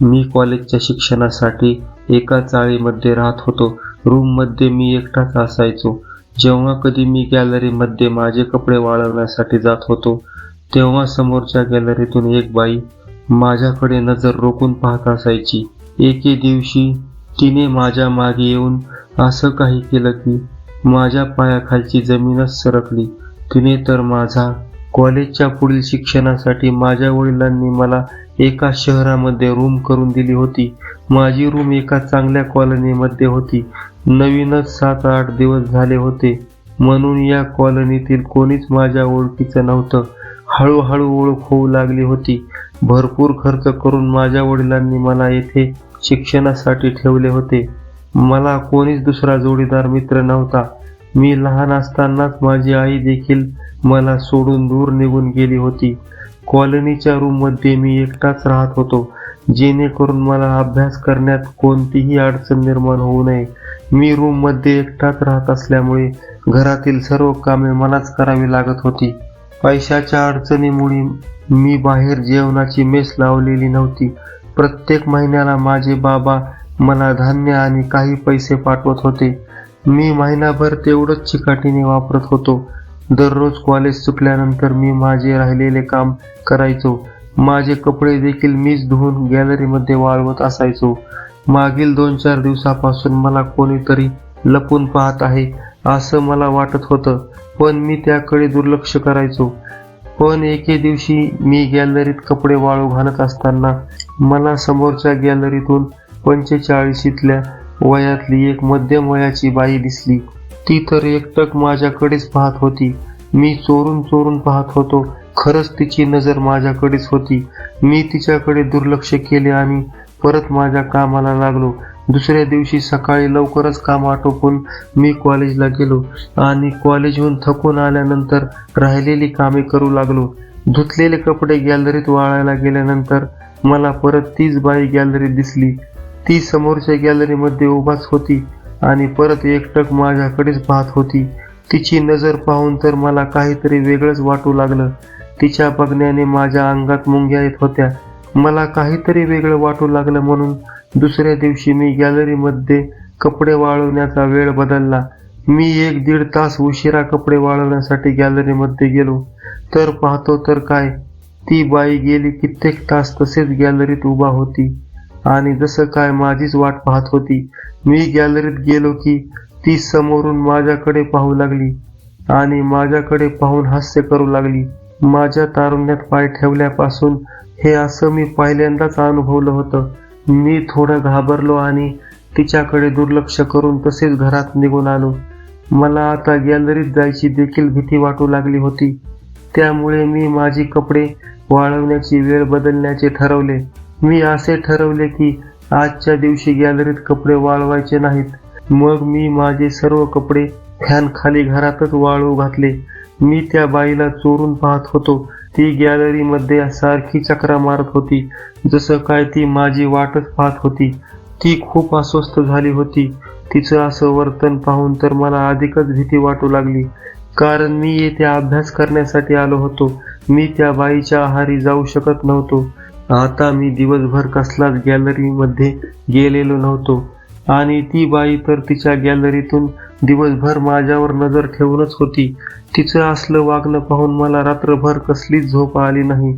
मी कॉलेजच्या शिक्षणासाठी एका चाळीमध्ये राहत होतो. रूममध्ये मी एकटाच असायचो. जेव्हा कधी मी गॅलरीमध्ये माझे कपडे वाळवण्यासाठी जात होतो तेव्हा समोरच्या गॅलरीतून एक बाई माझ्याकडे नजर रोखून पाहत असायची. एके दिवशी तिने माझ्या मागे येऊन असं काही केलं की माझ्या पायाखालची जमीनच सरकली. तिने तर माझा कॉलेजच्या पुढील शिक्षणासाठी माझ्या वडिलांनी मला एका शहरामध्ये रूम करून दिली होती. माझी रूम एका चांगल्या कॉलनीमध्ये होती. नवीनच सात आठ दिवस झाले होते. म्हणून या कॉलनीतील कोणीच माझ्या ओळखीचं नव्हतं. हळूहळू ओळख होऊ लागली होती. भरपूर खर्च करून माझ्या वडिलांनी मला येथे शिक्षणासाठी ठेवले होते. मला कोणीच दुसरा जोडीदार मित्र नव्हता. मी लहान असतानाच माझी आई देखील मला सोडून दूर निघून गेली होती. कॉलनीच्या रूममध्ये मी एकटाच राहत होतो. जेणेकरून मला अभ्यास करण्यात कोणतीही अडचण निर्माण होऊ नये. मी रूममध्ये एकटाच राहत असल्यामुळे घरातील सर्व कामे मलाच करावी लागत होती. पैशाच्या अडचणीमुळे मी बाहेर जेवणाची मेस लावलेली नव्हती. प्रत्येक महिन्याला माझे बाबा मला धान्य आणि काही पैसे पाठवत होते. मी महिनाभर तेवढंच चिकाटीने वापरत होतो. दररोज कॉलेज सुटल्यानंतर मी माझे राहिलेले काम करायचो. माझे कपडे देखील मीच धुवून गॅलरीमध्ये वाळवत असायचो. मागील दोन चार दिवसापासून मला कोणीतरी लपून पाहत आहे असं मला वाटत होतं. पण मी त्याकडे दुर्लक्ष करायचो. पण एके दिवशी मी गॅलरीत कपडे वाळू घालत असताना मला समोरच्या गॅलरीतून पंचेचाळीशीतल्या वयातली एक मध्यम वयाची बाई दिसली. ती तर एकटक माझ्याकडेच पाहत होती. मी चोरून चोरून पाहत होतो. खरंच तिची नजर माझ्याकडेच होती. मी तिच्याकडे दुर्लक्ष केले आणि परत माझ्या कामाला लागलो. दुसऱ्या दिवशी सकाळी लवकरच काम आटोपून मी कॉलेजला गेलो आणि कॉलेजहून थकून आल्यानंतर राहिलेली कामे करू लागलो. धुतलेले कपडे गॅलरीत वाळायला गेल्यानंतर मला परत तीच बाई गॅलरीत दिसली. ती समोरच्या गॅलरीमध्ये उभाच होती. आणि परत एकटक माझ्याकडेच पाहत होती. तिची नजर पाहून तर मला काहीतरी वेगळंच वाटू लागलं. तिच्या बघण्याने माझ्या अंगात मुंग्या येत होत्या. मला काहीतरी वेगळं वाटू लागलं म्हणून दुसऱ्या दिवशी मी गॅलरीमध्ये कपडे वाळवण्याचा वेळ बदलला. मी एक दीड तास उशिरा कपडे वाळवण्यासाठी गॅलरीमध्ये गेलो. तर पाहतो तर काय ती बाई गेली कित्येक तास तसेच गॅलरीत उभा होती. आणि जसं काय माझीच वाट पाहत होती मी गॅलरीत गेलो की ती समोरून माझ्याकडे पाहू लागली आणि माझ्याकडे पाहून हास्य करू लागली. माझ्या तारुण्यात पाय ठेवल्यापासून हे असं मी पहिल्यांदाच अनुभवलं होतं. मी थोडं घाबरलो आणि तिच्याकडे दुर्लक्ष करून तसेच घरात निघून आलो. मला आता गॅलरीत जायची देखील भीती वाटू लागली होती. त्यामुळे मी माझी कपडे वाळवण्याची वेळ बदलण्याचे ठरवले. मी असे ठरवले की आजच्या दिवशी गॅलरीत कपडे वाळवायचे नाहीत. मग मी माझे सर्व कपडे फॅन खाली घरातच वाळू घातले. मी त्या बाईला चोरून पाहत होतो. ती गॅलरीमध्ये सारखी चक्रा मारत होती. जसं काय ती माझी वाटच पाहत होती. ती खूप अस्वस्थ झाली होती. तिचं असं वर्तन पाहून तर मला अधिकच भीती वाटू लागली. कारण मी येथे अभ्यास करण्यासाठी आलो होतो. मी त्या बाईच्या आहारी जाऊ शकत नव्हतो. आता मी दिवसभर कसलाच गॅलरीमध्ये गेलेलो नव्हतो. आणि ती बाई तर तिच्या गॅलरीतून दिवसभर माझ्यावर नजर ठेवूनच होती. तिचं असलं वागणं पाहून मला रात्रभर कसलीच झोप आली नाही.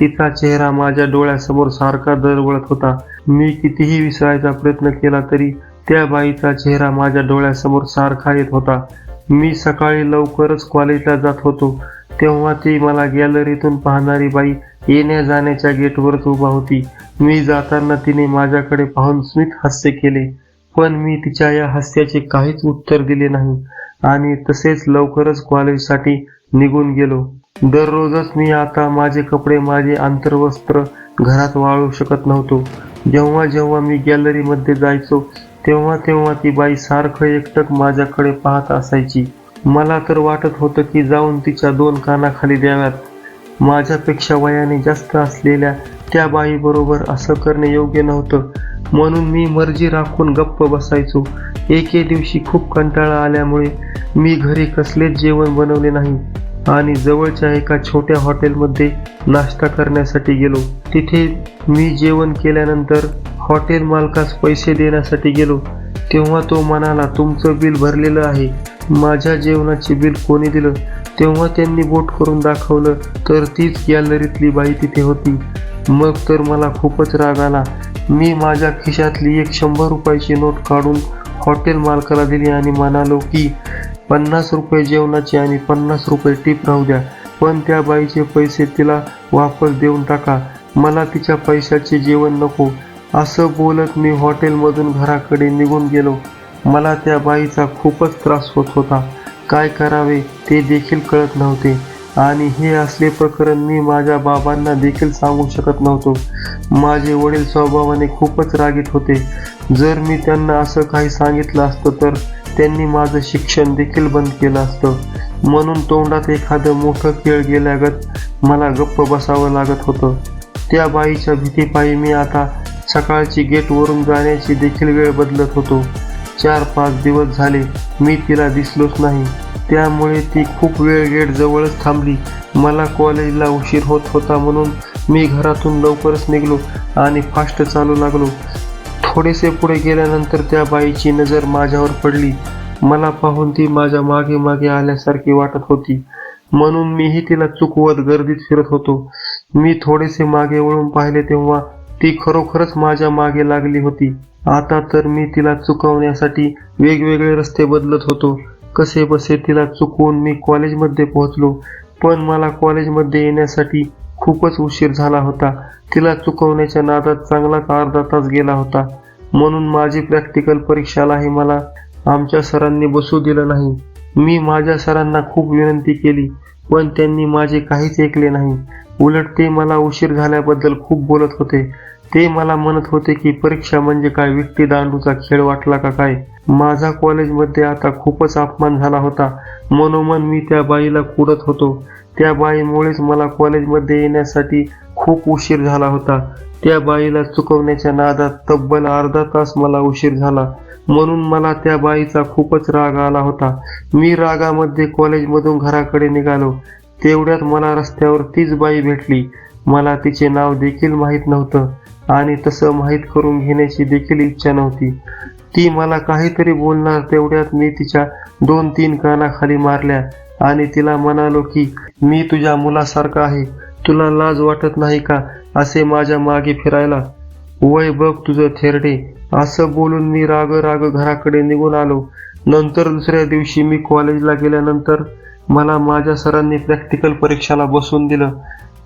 तिचा चेहरा माझ्या डोळ्यासमोर सारखा दरवळत होता. मी कितीही विसरायचा प्रयत्न केला तरी त्या बाईचा चेहरा माझ्या डोळ्यासमोर सारखा येत होता. मी सकाळी लवकरच कॉलेजला जात होतो. तेव्हा ती मला गॅलरीतून पाहणारी बाई येण्या जाण्याच्या गेटवरच उभा होती. मी जाताना तिने माझ्याकडे पाहून स्मित हास्य केले पण मी तिच्या या हास्याचे काहीच उत्तर दिले नाही. आणि तसेच लवकरच कॉलेजसाठी निघून गेलो. दररोजच मी आता माझे कपडे माझे आंतरवस्त्र घरात वाळू शकत नव्हतो. जेव्हा जेव्हा मी गॅलरीमध्ये जायचो तेव्हा तेव्हा ती बाई सारखं एकटक माझ्याकडे पाहत असायची. मला तर वाटत होतं की जाऊन तिच्या दोन कानाखाली द्याव्यात. माझ्यापेक्षा वयाने जास्त असलेल्या त्या बाईबरोबर असं करणे योग्य नव्हतं. म्हणून मी मर्जी राखून गप्प बसायचो. एके दिवशी खूप कंटाळा आल्यामुळे मी घरी कसलेच जेवण बनवले नाही आणि जवळच्या एका छोट्या हॉटेलमध्ये नाश्ता करण्यासाठी गेलो. तिथे मी जेवण केल्यानंतर हॉटेल मालकास पैसे देण्यासाठी गेलो. तेव्हा तो म्हणाला तुमचं बिल भरलेलं आहे. माझ्या जेवणाचे बिल कोणी दिलं? तेव्हा त्यांनी बोट करून दाखवलं तर तीच गॅलरीतली बाई तिथे होती. मग तर मला खूपच राग आला. मी माझ्या खिशातली एक शंभर रुपयाची नोट काढून हॉटेल मालकाला दिली आणि म्हणालो की पन्नास रुपये जेवणाचे आणि पन्नास रुपये टीप राहू द्या. पण त्या बाईचे पैसे तिला वापस देऊन टाका. मला तिच्या पैशाचे जेवण नको. असं बोलत मी हॉटेलमधून घराकडे निघून गेलो. मला त्या बाईचा खूपच त्रास होत होता. काय करावे ते देखील कळत नव्हते. आणि हे असले प्रकरण मी माझ्या बाबांना देखील सांगू शकत नव्हतो. माझे वडील स्वभावाने खूपच रागीत होते. जर मी त्यांना असं काही सांगितलं असतं तर त्यांनी माझं शिक्षण देखील बंद केलं असतं. म्हणून तोंडात एखादं मोठं खेळ गेल्यागत मला गप्प बसावं लागत होतं. त्या बाईच्या भीतीपायी मी आता सकाळची गेटवरून जाण्याची देखील वेळ बदलत होतो. चार पाच दिवस झाले. मी तिला दिसलोच नाही. त्यामुळे ती खूप वेळ गेटजवळच थांबली. मला कॉलेजला उशीर होत होता म्हणून मी घरातून लवकरच निघलो आणि फास्ट चालू लागलो. थोडेसे पुढे गेल्यानंतर त्या बाईची नजर माझ्यावर पडली. मला पाहून ती माझ्या मागे मागे आल्यासारखी वाटत होती. म्हणून मीही तिला चुकवत गर्दीत फिरत होतो. मी थोडेसे मागे वळून पाहिले तेव्हा ती खरोखरच माझ्या मागे लागली होती. आता तर मी तिला चुकवण्यासाठी वेगवेगळे रस्ते बदलत होतो. कसे बसे तिला चुकवून मी कॉलेजमध्ये पोहोचलो. पण मला कॉलेजमध्ये येण्यासाठी खूपच उशीर झाला होता. तिला चुकवण्याच्या नादात चांगलाच अर्धा तास गेला होता. म्हणून माझी प्रॅक्टिकल परीक्षालाही मला आमच्या सरांनी बसू दिलं नाही. मी माझ्या सरांना खूप विनंती केली पण त्यांनी माझे काहीच ऐकले नाही. उलट ते मला उशीर झाल्याबद्दल खूप बोलत होते. ते मला म्हणत होते की परीक्षा म्हणजे काय? विट्टी दांडूचा खेळ वाटला का काय? माझा कॉलेजमध्ये आता खूपच अपमान झाला होता. मनोमन मी त्या बाईला कुडत होतो. त्या बाईमुळेच मला कॉलेजमध्ये येण्यासाठी खूप उशीर झाला होता. त्या बाईला चुकवण्याच्या नादात तब्बल अर्धा तास मला उशीर झाला. म्हणून मला त्या बाईचा खूपच राग आला होता. मी रागामध्ये कॉलेजमधून घराकडे निघालो. तेवढ्यात मला रस्त्यावर तीच बाई भेटली. मला तिचे नाव देखील माहीत नव्हतं आणि तसं माहीत करून घेण्याची देखील इच्छा नव्हती. ती मला काहीतरी बोलणार तेवढ्यात मी तिच्या दोन तीन कानाखाली मारल्या आणि तिला म्हणालो की मी तुझ्या मुलासारखा आहे. तुला लाज वाटत नाही का असे माझ्या मागे फिरायला? वय बघ तुझं थेरडे. असं बोलून मी राग राग घराकडे निघून आलो. नंतर दुसऱ्या दिवशी मी कॉलेजला गेल्यानंतर मला माझ्या सरांनी प्रॅक्टिकल परीक्षाला बसवून दिलं.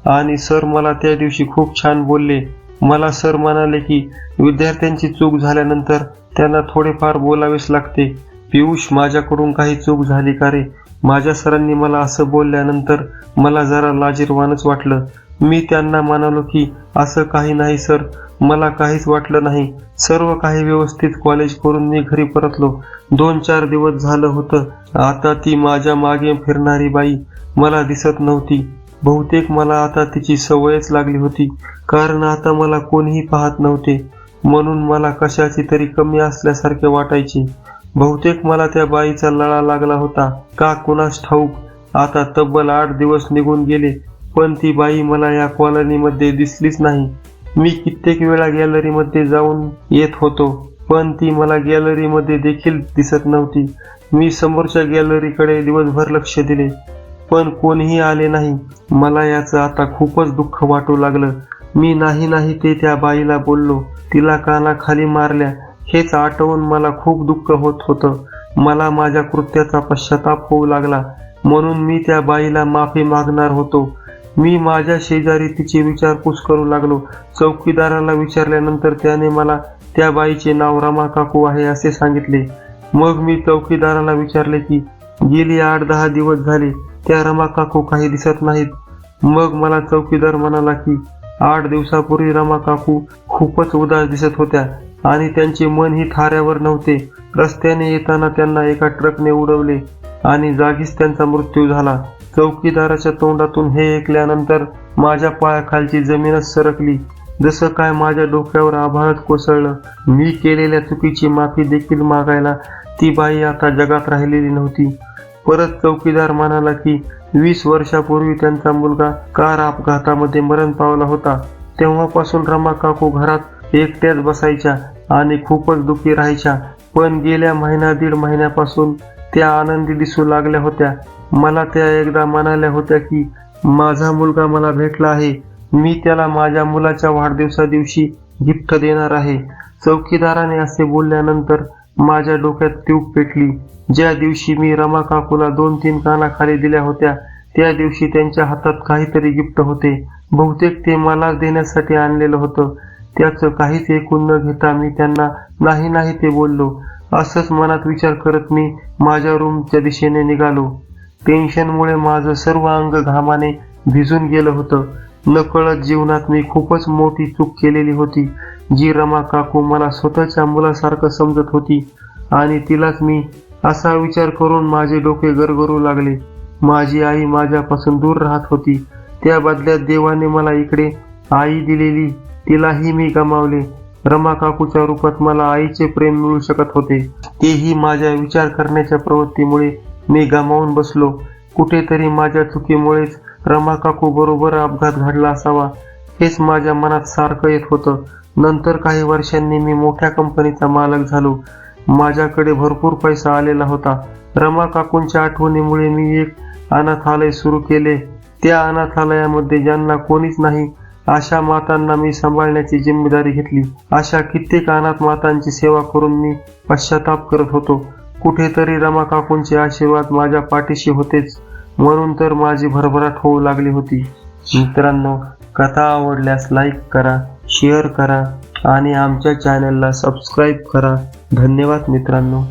आणि सर मला त्या दिवशी खूप छान बोलले. मला सर म्हणाले की विद्यार्थ्यांची चूक झाल्यानंतर त्यांना थोडेफार बोलावेच लागते. पियुष माझ्याकडून काही चूक झाली का रे? माझ्या सरांनी मला असं बोलल्यानंतर मला जरा लाजीरवानच वाटलं. मी त्यांना म्हणालो की असं काही नाही सर. मला काहीच वाटलं नाही. सर्व काही व्यवस्थित कॉलेज करून मी घरी परतलो. दोन चार दिवस झालं होतं. आता ती माझ्या मागे फिरणारी बाई मला दिसत नव्हती. बहुतेक मला आता तिची सवयच लागली होती. कारण आता मला कोणीही पाहत नव्हते. म्हणून मला कशाची तरी कमी असल्यासारखे वाटायचे. बहुतेक मला त्या बाईचा लळा लागला होता. का कुणास ठाऊक? आता तब्बल आठ दिवस निघून गेले पण ती बाई मला या कॉलनीमध्ये दिसलीच नाही. मी कित्येक वेळा गॅलरीमध्ये जाऊन येत होतो पण ती मला गॅलरीमध्ये देखील दिसत नव्हती. मी समोरच्या गॅलरीकडे दिवसभर लक्ष दिले. पण कोणीही आले नाही. मला याचं आता खूपच दुःख वाटू लागलं. मी नाही नाही ते त्या बाईला बोललो. तिला कानाखाली मारल्या. हेच आठवून मला खूप दुःख होत होतं. मला माझ्या कृत्याचा पश्चाताप होऊ लागला. म्हणून मी त्या बाईला माफी मागणार होतो. मी माझ्या शेजारी तिची विचारपूस करू लागलो. चौकीदाराला विचारल्यानंतर त्याने मला त्या बाईचे नाव रमा काकू आहे असे सांगितले. मग मी चौकीदाराला विचारले की गेली आठ दहा दिवस झाले. त्या रमा काकू काही दिसत नाहीत. मग मला चौकीदार म्हणाला की आठ दिवसापूर्वी रमा काकू खूपच उदास दिसत होत्या आणि त्यांचे मनही थाऱ्यावर नव्हते. रस्त्याने येताना त्यांना एका ट्रकने उडवले आणि जागीच त्यांचा मृत्यू झाला. चौकीदाराच्या तोंडातून हे ऐकल्यानंतर माझ्या पायाखालची जमीनच सरकली. जसं काय माझ्या डोक्यावर आभाळच कोसळलं मी केलेल्या चुकीची माफी देखील मागायला ती बाई आता जगात राहिलेली नव्हती. परत चौकीदार म्हणाला की वीस वर्षापूर्वी त्यांचा मुलगा कार अपघातामध्ये मरण पावला होता. तेव्हापासून रमा काकू घरात एकट्याच बसायच्या आणि खूपच दुखी राहायच्या. पण गेल्या महिना दीड महिन्यापासून त्या आनंदी दिसू लागल्या होत्या. मला त्या एकदा म्हणाल्या होत्या की माझा मुलगा मला भेटला आहे. मी त्याला माझ्या मुलाच्या वाढदिवसा दिवशी गिफ्ट देणार आहे. चौकीदाराने असे बोलल्यानंतर माझ्या डोक्यात ट्यूब पेटली. ज्या दिवशी मी रमा काकूला दोन तीन काना खाली दिल्या होत्या त्या दिवशी त्यांच्या हातात काहीतरी गिफ्ट होते. बहुतेक ते मला देण्यासाठी आणलेलं होतं. त्याचं काहीच ऐकून न घेता मी त्यांना नाही नाही ते बोललो. असंच मनात विचार करत मी माझ्या रूमच्या दिशेने निघालो. टेन्शनमुळे माझं सर्व अंग घामाने भिजून गेलं होतं. नकळत जीवनात मी खूपच मोठी चूक केलेली होती. जी रमा काकू मला स्वतःच्या मुलासारखं समजत होती आणि तिलाच मी असा विचार करून माझे डोके गरगरू लागले. माझी आई माझ्यापासून दूर राहत होती. त्या बदल्यात देवाने मला इकडे आई दिलेली तिलाही मी गमावले. रमा काकूच्या रूपात मला आईचे प्रेम मिळू शकत होते. तेही माझ्या विचार करण्याच्या प्रवृत्तीमुळे मी गमावून बसलो. कुठेतरी माझ्या चुकीमुळेच रमा काकू बरोबर अपघात घडला असावा हेच माझ्या मनात सारखं येत होतं. नंतर काही वर्षांनी मी मोठ्या कंपनीचा मालक झालो. माझ्याकडे भरपूर पैसा आलेला होता. रमा काकूंच्या आठवणीमुळे मी एक अनाथालय सुरू केले. त्या अनाथालयामध्ये ज्यांना कोणीच नाही अशा मातांना मी सांभाळण्याची जिम्मेदारी घेतली. अशा कित्येक अनाथ मातांची सेवा करून मी पश्चाताप करत होतो. कुठेतरी रमा काकूंचे आशीर्वाद माझ्या पाठीशी होतेच म्हणून तर माझी भरभराट होऊ लागली होती. मित्रांनो कथा आवडल्यास लाईक करा. शेअर करा आणि आमच्या चॅनलला सबस्क्राईब करा. धन्यवाद मित्रांनो.